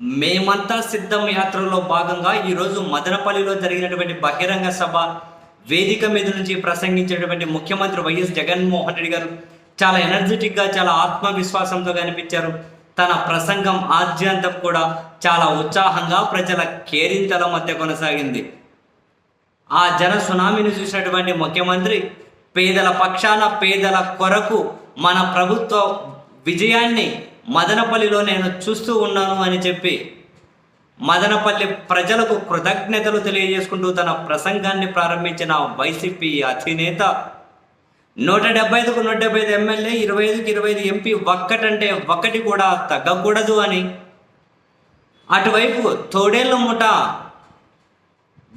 మేమంతా సిద్ధం యాత్రలో భాగంగా ఈరోజు మదనపల్లిలో జరిగినటువంటి బహిరంగ సభ వేదిక మీద నుంచి ప్రసంగించినటువంటి ముఖ్యమంత్రి వైఎస్ జగన్మోహన్ రెడ్డి గారు చాలా ఎనర్జెటిక్గా చాలా ఆత్మవిశ్వాసంతో కనిపించారు. తన ప్రసంగం ఆద్యంతం కూడా చాలా ఉత్సాహంగా ప్రజల కేరింతల మధ్య కొనసాగింది. ఆ జన సునామీని చూసినటువంటి ముఖ్యమంత్రి పేదల పక్షాన పేదల కొరకు మన ప్రభుత్వ విజయాన్ని మదనపల్లిలో నేను చూస్తూ ఉన్నాను అని చెప్పి మదనపల్లి ప్రజలకు కృతజ్ఞతలు తెలియజేసుకుంటూ తన ప్రసంగాన్ని ప్రారంభించిన వైసీపీ అధినేత నూట డెబ్బై ఐదుకు నూట డెబ్బై ఐదు ఎమ్మెల్యే ఇరవై ఐదుకి ఇరవై ఐదు ఎంపీ ఒక్కటంటే ఒక్కటి కూడా తగ్గకూడదు అని. అటువైపు తోడేళ్ళ ముఠ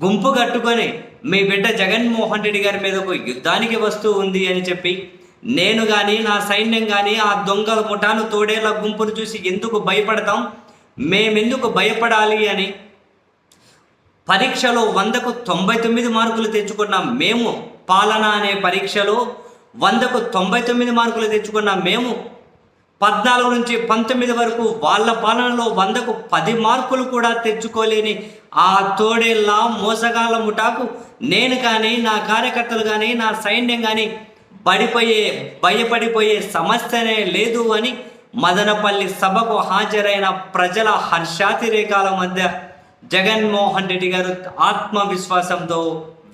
గుంపు కట్టుకొని మీ బిడ్డ జగన్మోహన్ రెడ్డి గారి మీదకు యుద్ధానికి వస్తూ ఉంది అని చెప్పి నేను కానీ నా సైన్యం కానీ ఆ దొంగల ముఠాను తోడేళ్ళ గుంపును చూసి ఎందుకు భయపడతాం? మేమెందుకు భయపడాలి అని? పరీక్షలో వందకు తొంభై తొమ్మిది మార్కులు తెచ్చుకున్నాం మేము. పాలన అనే పరీక్షలో వందకు తొంభై తొమ్మిది మార్కులు తెచ్చుకున్న మేము. పద్నాలుగు నుంచి పంతొమ్మిది వరకు వాళ్ళ పాలనలో వందకు పది మార్కులు కూడా తెచ్చుకోలేని ఆ తోడేళ్ళ మోసగాళ్ళ ముఠాకు నేను కానీ నా కార్యకర్తలు కానీ నా సైన్యం కానీ పడిపోయే భయపడిపోయే సమస్యనే లేదు అని మదనపల్లి సభకు హాజరైన ప్రజల హర్షాతిరేకాల మధ్య జగన్మోహన్ రెడ్డి గారు ఆత్మవిశ్వాసంతో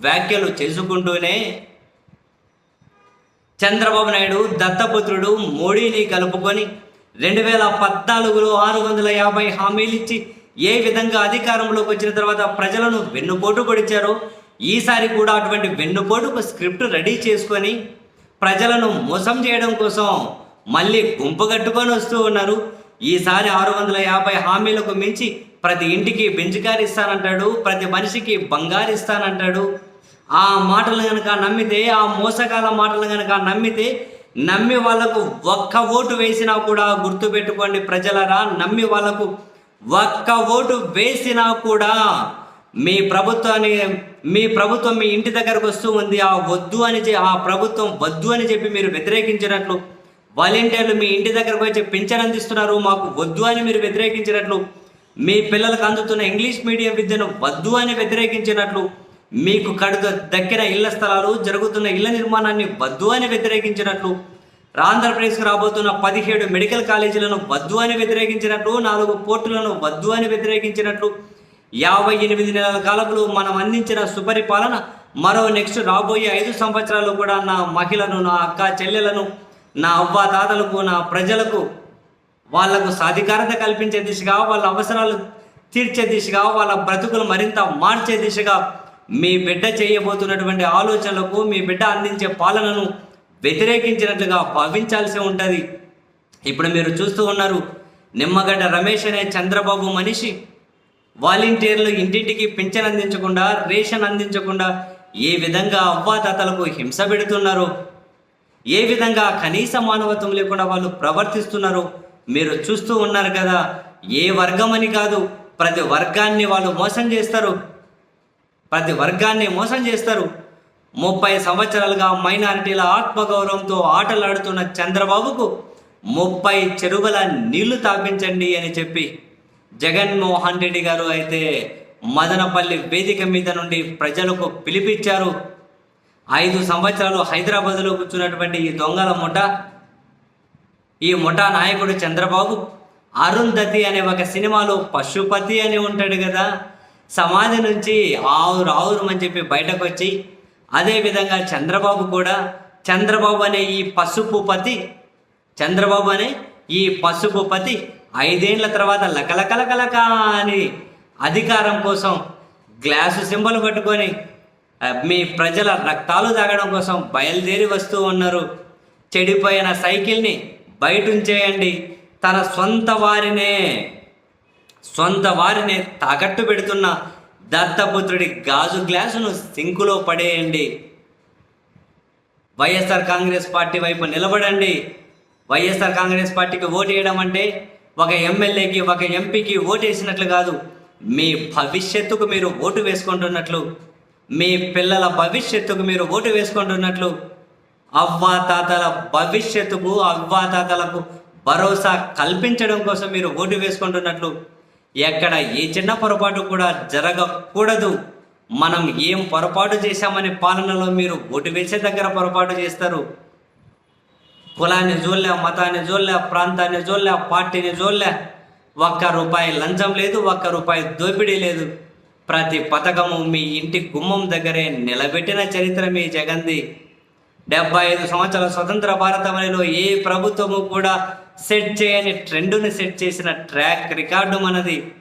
వ్యాఖ్యలు చేసుకుంటూనే చంద్రబాబు నాయుడు దత్తపుత్రుడు మోడీని కలుపుకొని రెండు వేల పద్నాలుగులో ఆరు వందల యాభై హామీలు ఇచ్చి ఏ విధంగా అధికారంలోకి వచ్చిన తర్వాత ప్రజలను వెన్నుపోటు పొడిచారో ఈసారి కూడా అటువంటి వెన్నుపోటుకు స్క్రిప్ట్ రెడీ చేసుకొని ప్రజలను మోసం చేయడం కోసం మళ్ళీ గుంపు కట్టుకొని వస్తూ ఉన్నారు. ఈసారి ఆరు వందల యాభై హామీలకు మించి ప్రతి ఇంటికి బెంచ్ ఇస్తానంటాడు ప్రతి మనిషికి బంగారు ఇస్తానంటాడు. ఆ మాటలు కనుక నమ్మితే ఆ మోసకాల మాటలు కనుక నమ్మితే నమ్మి వాళ్ళకు ఒక్క ఓటు వేసినా కూడా గుర్తుపెట్టుకోండి ప్రజలరా నమ్మి వాళ్ళకు ఒక్క ఓటు వేసినా కూడా మీ ప్రభుత్వాన్ని మీ ప్రభుత్వం మీ ఇంటి దగ్గరకు వస్తూ ఉంది ఆ వద్దు అని ఆ ప్రభుత్వం వద్దు అని చెప్పి మీరు వ్యతిరేకించినట్లు వాలంటీర్లు మీ ఇంటి దగ్గరకు వచ్చి పింఛన్ అందిస్తున్నారు మాకు వద్దు అని మీరు వ్యతిరేకించినట్లు మీ పిల్లలకు అందుతున్న ఇంగ్లీష్ మీడియం విద్యను వద్దు అని వ్యతిరేకించినట్లు మీకు కడుగు దక్కిన ఇళ్ళ స్థలాలు జరుగుతున్న ఇళ్ళ నిర్మాణాన్ని వద్దు అని వ్యతిరేకించినట్లు ఆంధ్రప్రదేశ్కు రాబోతున్న పదిహేడు మెడికల్ కాలేజీలను వద్దు అని వ్యతిరేకించినట్లు నాలుగు పోర్టులను వద్దు అని వ్యతిరేకించినట్లు యాభై ఎనిమిది నెలల కాలంలో మనం అందించిన సుపరిపాలన మరో నెక్స్ట్ రాబోయే ఐదు సంవత్సరాలు కూడా నా మహిళను నా అక్క చెల్లెలను నా అవ్వ తాతలకు నా ప్రజలకు వాళ్ళకు సాధికారత కల్పించే దిశగా వాళ్ళ అవసరాలు తీర్చే దిశగా వాళ్ళ బ్రతుకులు మరింత మార్చే దిశగా మీ బిడ్డ చేయబోతున్నటువంటి ఆలోచనలకు మీ బిడ్డ అందించే పాలనను వ్యతిరేకించినట్లుగా భావించాల్సి ఉంటుంది. ఇప్పుడు మీరు చూస్తూ ఉన్నారు నిమ్మగడ్డ రమేష్ అనే చంద్రబాబు మనిషి వాలంటీర్లు ఇంటింటికి పింఛన్ అందించకుండా రేషన్ అందించకుండా ఏ విధంగా అవ్వాతాతలకు హింస పెడుతున్నారు? ఏ విధంగా కనీస మానవత్వం లేకుండా వాళ్ళు ప్రవర్తిస్తున్నారు? మీరు చూస్తూ ఉన్నారు కదా ఏ వర్గం అని కాదు ప్రతి వర్గాన్ని వాళ్ళు మోసం చేస్తారు. ప్రతి వర్గాన్ని మోసం చేస్తారు. ముప్పై సంవత్సరాలుగా మైనారిటీల ఆత్మగౌరవంతో ఆటలాడుతున్న చంద్రబాబుకు ముప్పై చెరువుల నీళ్ళు తాపించండి అని చెప్పి జగన్మోహన్ రెడ్డి గారు అయితే మదనపల్లి వేదిక మీద నుండి ప్రజలకు పిలిపించారు. ఐదు సంవత్సరాలు హైదరాబాద్లో కూర్చున్నటువంటి ఈ దొంగల ముఠ ఈ ముఠా నాయకుడు చంద్రబాబు అరుంధతి అనే ఒక సినిమాలో పశుపతి అని ఉంటాడు కదా సమాధి నుంచి ఆవురు ఆవురు అని చెప్పి బయటకు వచ్చి అదేవిధంగా చంద్రబాబు కూడా చంద్రబాబు అనే ఈ పసుపు పతి చంద్రబాబు అనే ఈ పసుపు పతి ఐదేండ్ల తర్వాత లకలకలకలక అని అధికారం కోసం గ్లాసు సింబల్ పట్టుకొని మీ ప్రజల రక్తాలు తాగడం కోసం బయలుదేరి వస్తూ ఉన్నారు. చెడిపోయిన సైకిల్ని బయట ఉంచేయండి తన సొంత వారినే సొంత వారిని తాకట్టు పెడుతున్న దత్తపుత్రుడి గాజు గ్లాసును సింకులో పడేయండి. వైఎస్ఆర్ కాంగ్రెస్ పార్టీ వైపు నిలబడండి. వైఎస్ఆర్ కాంగ్రెస్ పార్టీకి ఓటు వేయడం అంటే ఒక ఎమ్మెల్యేకి ఒక ఎంపీకి ఓటేసినట్లు కాదు మీ భవిష్యత్తుకు మీరు ఓటు వేసుకుంటున్నట్లు మీ పిల్లల భవిష్యత్తుకు మీరు ఓటు వేసుకుంటున్నట్లు అవ్వాతాతల భవిష్యత్తుకు అవ్వాతాతలకు భరోసా కల్పించడం కోసం మీరు ఓటు వేసుకుంటున్నట్లు ఎక్కడ ఏ చిన్న పొరపాటు కూడా జరగకూడదు. మనం ఏం పొరపాటు చేశామనే పాలనలో మీరు ఓటు వేసే దగ్గర పొరపాటు చేస్తారు. కులాన్ని చూడలే మతాన్ని చూడలే ప్రాంతాన్ని చూడలే పార్టీని చూడలే ఒక్క రూపాయి లంచం లేదు ఒక్క రూపాయి దోపిడీ లేదు. ప్రతి పథకము మీ ఇంటి గుమ్మం దగ్గరే నిలబెట్టిన చరిత్ర మీ జగంది. డెబ్బై ఐదు సంవత్సరాల స్వతంత్ర భారతమనిలో ఏ ప్రభుత్వము కూడా సెట్ చేయని ట్రెండుని సెట్ చేసిన ట్రాక్ రికార్డు మనది.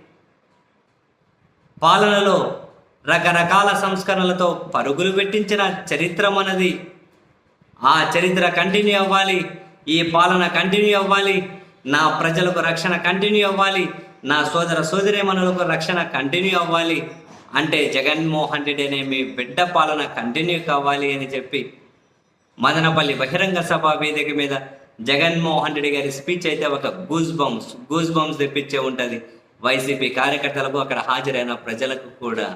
పాలనలో రకరకాల సంస్కరణలతో పరుగులు పెట్టించిన చరిత్ర మనది. ఆ చరిత్ర కంటిన్యూ అవ్వాలి ఈ పాలన కంటిన్యూ అవ్వాలి నా ప్రజలకు రక్షణ కంటిన్యూ అవ్వాలి నా సోదర సోదరీమణులకు రక్షణ కంటిన్యూ అవ్వాలి అంటే జగన్మోహన్ రెడ్డి అనే మీ బిడ్డ పాలన కంటిన్యూ కావాలి అని చెప్పి మదనపల్లి బహిరంగ సభ వేదిక మీద జగన్మోహన్ రెడ్డి గారి స్పీచ్ అయితే ఒక గూస్ బంప్స్ గూస్ బంప్స్ తెప్పించే ఉంటుంది. వైసీపీ కార్యకర్తలకు అక్కడ హాజరైన ప్రజలకు కూడా.